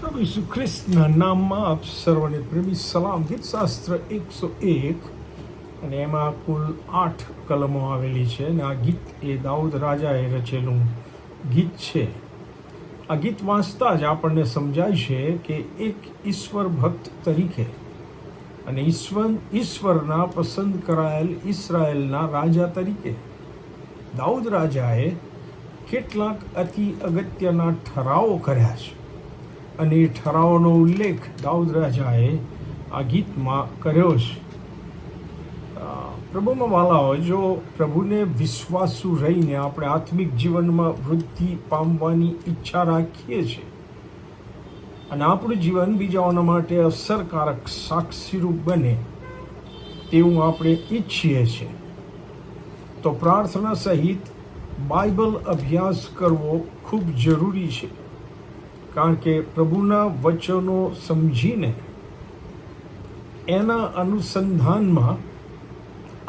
પ્રભુ ઈસુ ખ્રિસ્તના નામમાં આપ સર્વને પ્રેમી સલામ ગીત શાસ્ત્ર એકસો એક અને એમાં કુલ આઠ કલમો આવેલી છે અને આ ગીત એ દાઉદ રાજાએ રચેલું ગીત છે. આ ગીત વાંચતા જ આપણને સમજાય છે કે એક ઈશ્વર ભક્ત તરીકે અને ઈશ્વર ઈશ્વરના પસંદ કરાયેલ ઇસરાયેલના રાજા તરીકે દાઉદ રાજાએ કેટલાક અતિ અગત્યના ઠરાવો કર્યા છે. અને ઠરાવોનો ઉલ્લેખ દાઉદ રાજાએ આ ગીતમાં કર્યો છે. પ્રભુમાં વાલાઓ જો પ્રભુને વિશ્વાસુ રહીને આપણે આત્મિક જીવનમાં વૃદ્ધિ પામવાની ઈચ્છા રાખીએ છીએ અને આપણું જીવન બીજાઓના માટે અસરકારક સાક્ષીરૂપ બને તેવું આપણે ઈચ્છીએ છીએ, તો પ્રાર્થના સહિત બાઇબલ અભ્યાસ કરવો ખૂબ જરૂરી છે. કારણ કે પ્રભુના વચનો સમજીને એના અનુસંધાનમાં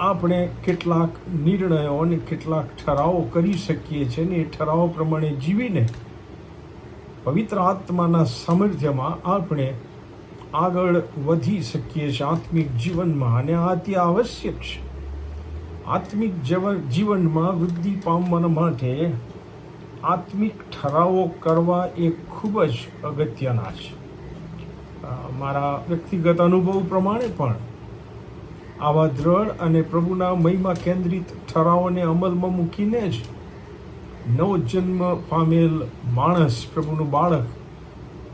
આપણે કેટલાક નિર્ણયો અને કેટલાક ઠરાવો કરી શકીએ છીએ ને એ ઠરાવો પ્રમાણે જીવીને પવિત્ર આત્માના સામર્થ્યમાં આપણે આગળ વધી શકીએ છીએ. આત્મિક જીવનમાં અને આ અતિ આવશ્યક છે. આત્મિક જીવન જીવનમાં વૃદ્ધિ પામવા માટે આત્મિક ઠરાવો કરવા એ ખૂબ જ અગત્યના છે. મારા વ્યક્તિગત અનુભવ પ્રમાણે પણ આવા દ્રઢ અને પ્રભુના મહિમા કેન્દ્રિત ઠરાવોને અમલમાં મૂકીને જ નવજન્મ પામેલ માણસ પ્રભુનું બાળક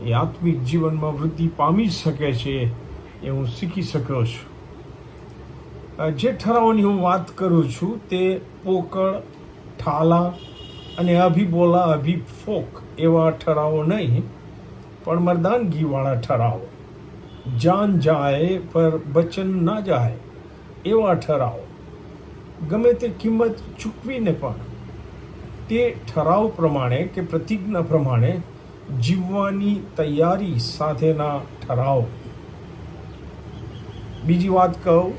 એ આત્મિક જીવનમાં વૃદ્ધિ પામી શકે છે એ હું શીખી શક્યો છું. જે ઠરાવોની હું વાત કરું છું તે પોકળ, ઠાલા અને અભિબોલા અભિફોક એવા ઠરાવો નહીં, પણ મર્દાનગીવાળા ઠરાવો. જાન જાય પર બચન ના જાય એવા ઠરાવો. ગમે તે કિંમત ચૂકવીને પણ, તે ઠરાવ પ્રમાણે કે પ્રતિજ્ઞા પ્રમાણે જીવવાની તૈયારી સાથેના ઠરાવ. બીજી વાત કહું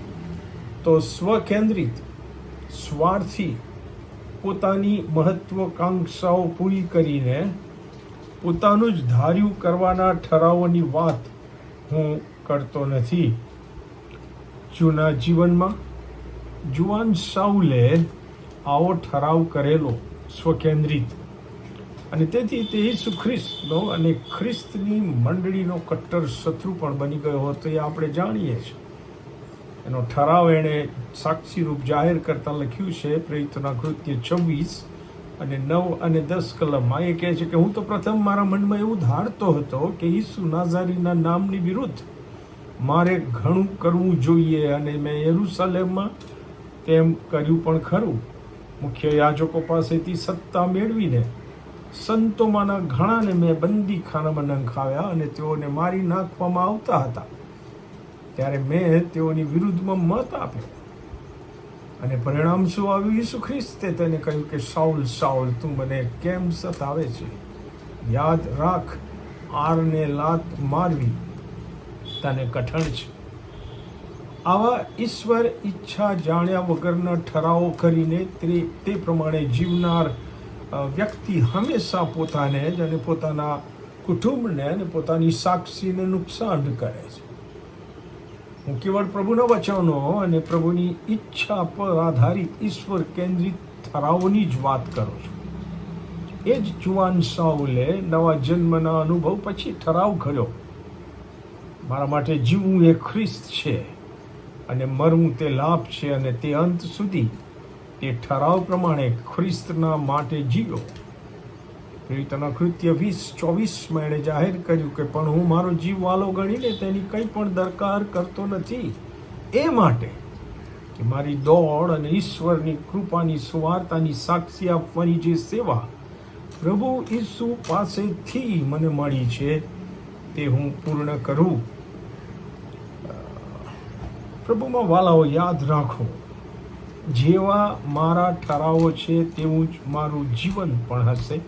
તો સ્વકેન્દ્રિત, સ્વાર્થી પોતાની મહત્વકાંક્ષાઓ પૂરી કરીને પોતાનું જ ધાર્યું કરવાના ઠરાવોની વાત હું કરતો નથી. જૂના જીવનમાં જુવાન સાઉલે આવો ઠરાવ કરેલો, સ્વકેન્દ્રિત. અને તેથી તે ઈસુ ખ્રિસ્તનો અને ખ્રિસ્તની મંડળીનો કટ્ટર શત્રુ પણ બની ગયો હતો એ આપણે જાણીએ છીએ. એનો ઠરાવ એણે સાક્ષી રૂપ જાહેર કરતા લખ્યું છે પ્રેરિતોના કૃત્ય છવ્વીસ અને નવ અને દસ કલમમાં. એ કહે છે કે હું તો પ્રથમ મારા મનમાં એવું ધારતો હતો કે ઈસુ નાઝારીના નામની વિરુદ્ધ મારે ઘણું કરવું જોઈએ અને મેં યરુસલેમમાં તેમ કર્યું પણ ખરું. મુખ્ય યાજકો પાસેથી સત્તા મેળવીને સંતોમાંના ઘણાને મેં બંદીખાનામાં નંખાવ્યા અને તેઓને મારી નાખવામાં આવતા હતા. ત્યારે મેં તેઓની વિરુદ્ધમાં મત આપ્યો. અને પરિણામ શું આવ્યું? ઈસુ ખ્રિસ્તે તેને કહ્યું કે, સાઉલ સાઉલ, તું મને કેમ સતાવે છે? યાદ રાખ, આરને લાત મારવી તને કઠણ છે. આવા ઈશ્વર ઈચ્છા જાણ્યા વગરના ઠરાવો કરીને તે પ્રમાણે જીવનાર વ્યક્તિ હંમેશા પોતાને જ અને પોતાના કુટુંબને અને પોતાની સાક્ષીને નુકસાન કરે છે. હું કેવળ પ્રભુના વચનો અને પ્રભુની ઈચ્છા પર આધારિત ઈશ્વર કેન્દ્રિત ઠરાવોની જ વાત કરું છું. એ જ જુવાન સાઉલે નવા જન્મના અનુભવ પછી ઠરાવ કર્યો મારા માટે જીવવું એ ખ્રિસ્ત છે અને મરવું તે લાભ છે અને તે અંત સુધી તે ઠરાવ પ્રમાણે ખ્રિસ્તના માટે જીવ્યો. પ્રેરિતોના કૃત્ય વીસ ચોવીસમાં એણે જાહેર કર્યું કે, પણ હું મારો જીવ વાલો ગણીને તેની કંઈ પણ દરકાર કરતો નથી. એ માટે કે મારી દોડ અને ઈશ્વરની કૃપાની સુવાર્તાની સાક્ષી આપવાની જે સેવા પ્રભુ ઈસુ પાસેથી મને મળી છે, તે હું પૂર્ણ કરું. પ્રભુમાં વાલાઓ યાદ રાખો, જેવા મારા ઠરાવો છે, તેવું જ મારું જીવન પણ હશે.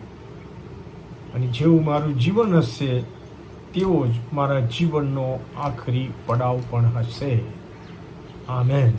અને જેવું મારું જીવન હશે તેવો જ મારા જીવનનો આખરી પડાવ પણ હશે. આમેન.